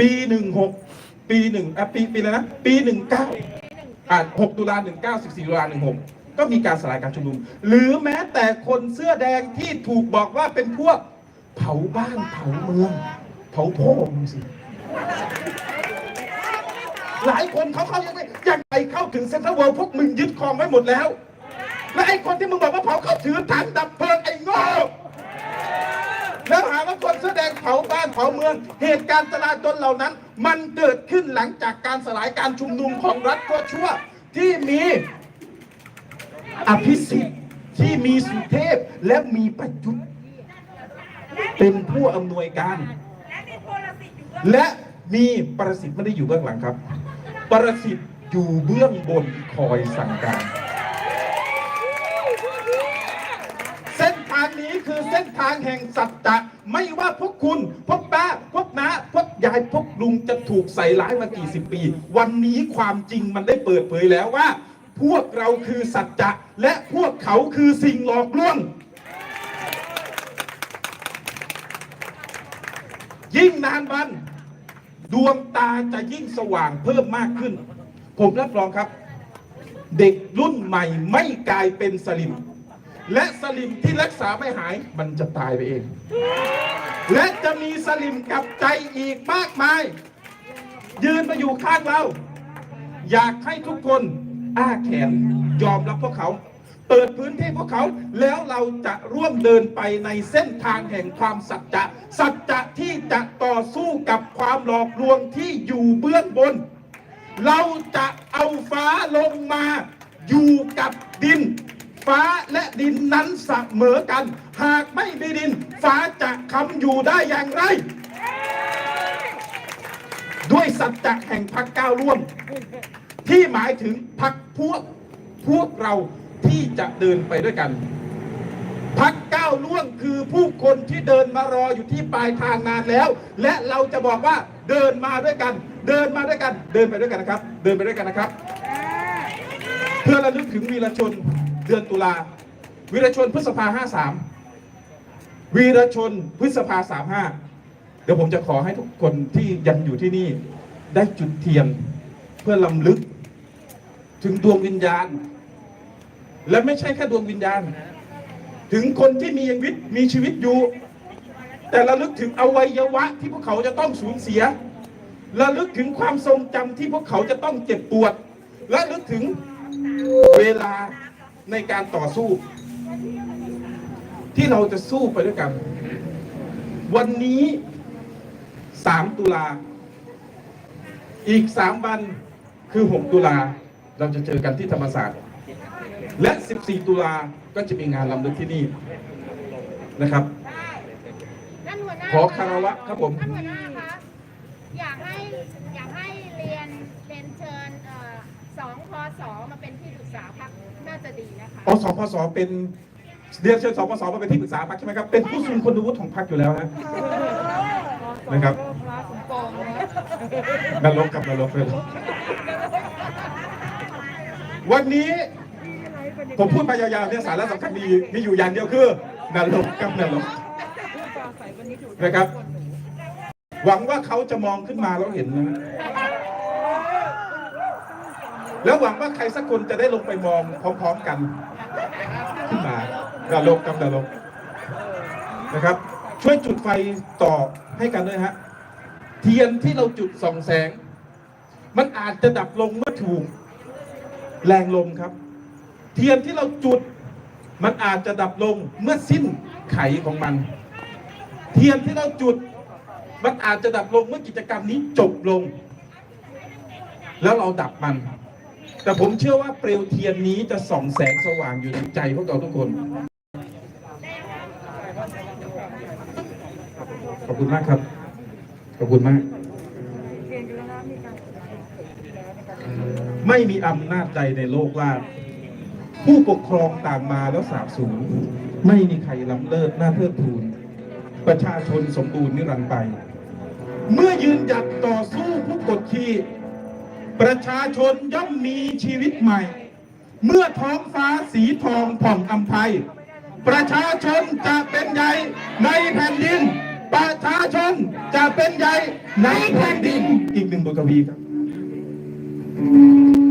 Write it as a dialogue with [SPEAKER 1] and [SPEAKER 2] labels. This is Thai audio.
[SPEAKER 1] ปีหนึ่งหกปีหนึ่งอะปีปีอะไรนะปีหนึ่งเก้าอ่าหกตุลาหนึ่งเก้าสิบสี่ตุลาหนึ่งหกก็มีการสลายการชุมนุม หรือแม้แต่คนเสื้อแดงที่ถูกบอกว่าเป็นพวกเผาบ้านเผาเมืองเผาพ่อมึงสิหลายคนเขาเข้ายังไม่ยังไปเข้าถึงเซ็นทรัลเวิลด์พวกมึงยึดครองไว้หมดแล้ว และไอ้คนที่มึงบอกว่าเผาเขาถือถังดับเพลิงไอ้โง่แล้วหาว่า คนแสดงเผาบ้านเผาเมือง เหตุการณ์จลาจลเหล่านั้น มันเกิดขึ้นหลังจากการสลายการชุมนุมของรัฐทั่วชั่วที่มีอภิสิทธิ์ที่มีสุเทพและมีประยุทธ์เป็นผู้อำนวยการ และมีประสิทธิ์ไม่ได้อยู่เบื้องหลังครับ ประสิทธิ์อยู่เบื้องบนคอยสั่งการ เส้นทาง นี้คือเส้นทางแห่งสัจจะไม่ว่าพวกคุณ พวกป้าพวกน้าพวกยายพวกลุงจะถูกใส่ร้ายมากี่สิบปี วันนี้ความจริงมันได้เปิดเผยแล้วว่า พวกเราคือสัจจะและพวกเขาคือสิ่งหลอกลวงยิ่งนานวันดวงตาจะยิ่งสว่างเพิ่มมากขึ้น ผมรับรองครับ เด็กรุ่นใหม่ไม่กลายเป็นสลิม และสลิมที่รักษาไม่หายมันจะตายไปเอง และจะมีสลิมกลับใจอีกมากมาย ยืนมาอยู่ข้างเรา อยากให้ทุกคนอ้าแขนยอมรับพวกเขา เปิดพื้นที่พวกเขา แล้วเราจะร่วมเดินไปในเส้นทางแห่งความสัจจะสัจจะที่จะต่อสู้กับความหลอกลวงที่อยู่เบื้องบน เราจะเอาฟ้าลงมาอยู่กับดิน ฟ้าและดินนั้นเสมอกัน หากไม่มีดิน ฟ้าจะคำอยู่ได้อย่างไร ด้วยสัจจะแห่งพักก้าวร่วม ที่หมายถึงพักพวกพวกเราที่จะเดินไปด้วยกันพักก้าวล่วงคือผู้คนที่เดินมารออยู่ที่ปลายทางนานแล้ว และเราจะบอกว่าเดินมาด้วยกัน เดินมาด้วยกัน เดินไปด้วยกันนะครับ เดินไปด้วยกันนะครับ เพื่อระลึกถึงวีรชน เดือนตุลาวีรชนพฤษภาห้าสามวีรชนพฤษภาสามห้าเดี๋ยวผมจะขอให้ทุกคนที่ยังอยู่ที่นี่ ได้จุดเทียนเพื่อลำลึก ถึงดวงวิญญาณ และไม่ใช่แค่ดวงวิญญาณ ถึงคนที่มีชีวิตมีชีวิตอยู่ แต่ระลึกถึงอวัยวะที่พวกเขาจะต้องสูญเสียระลึกถึงความทรงจำที่พวกเขาจะต้องเจ็บปวดและลึกถึงเวลา ในการต่อสู้ ที่เราจะสู้ไปด้วยกัน วันนี้3ตุลา อีก3วันคือ6ตุลา เราจะเจอกันที่ธรรมศาสตร์ และ14ตุลาก็จะมีงานลำลึกที่นี่นะครับ
[SPEAKER 2] ท่านหัวหน้า
[SPEAKER 1] ขอคารวะครับผม
[SPEAKER 2] ท่านหัวหน้าคะอยากให้อยากให้เรียนเรียนเชิญเอ่อส องพศมาเป็นที่ปรึกษาพักน่าจะดีนะคะ
[SPEAKER 1] อสพสเป็นเรียนเชิญสพสมาเป็นที่ปรึกษาพรรคใช่ไหมครับ เป็นผู้ทรงคุณวุฒิของพรรคอยู่แล้วฮะ นะครับนรกกับนรกเลยวันนี้ ผมพูดไปยาวๆเนี่ยสาระสำคัญมีมีอยู่อย่างเดียวคือนรกกับนรกนะครับ หวังว่าเขาจะมองขึ้นมาแล้วเห็นนะ แล้วหวังว่าใครสักคนจะได้ลงไปมองพร้อมๆกันขึ้นมานรกกับนรกนะครับ ช่วยจุดไฟต่อให้กันด้วยฮะเทียนที่เราจุดส่องแสง มันอาจจะดับลงเมื่อถูกแรงลมครับ เทียนที่เราจุด มันอาจจะดับลงเมื่อสิ้นไขของมัน เทียนที่เราจุด มันอาจจะดับลงเมื่อกิจกรรมนี้จบลง แล้วเราดับมัน แต่ผมเชื่อว่าเปลวเทียนนี้จะส่องแสงสว่างอยู่ในใจพวกเราทุกคน ขอบคุณมากครับ ขอบคุณมาก ไม่มีอำนาจใดในโลกว่าผู้ปกครองต่างมาแล้วสาบสูญไม่มีใครล้ำเลิศหน้าเทิดทูน ประชาชนสมบูรณ์นิรันดร์ไป เมื่อยืนหยัดต่อสู้ ประชาชนย่อมมีชีวิตใหม่ เมื่อท้องฟ้าสีทองผ่องอัมไพประชาชนจะเป็นใหญ่ในแผ่นดิน ประชาชนจะเป็นใหญ่ในแผ่นดิน อีกหนึ่งบทกวีครับ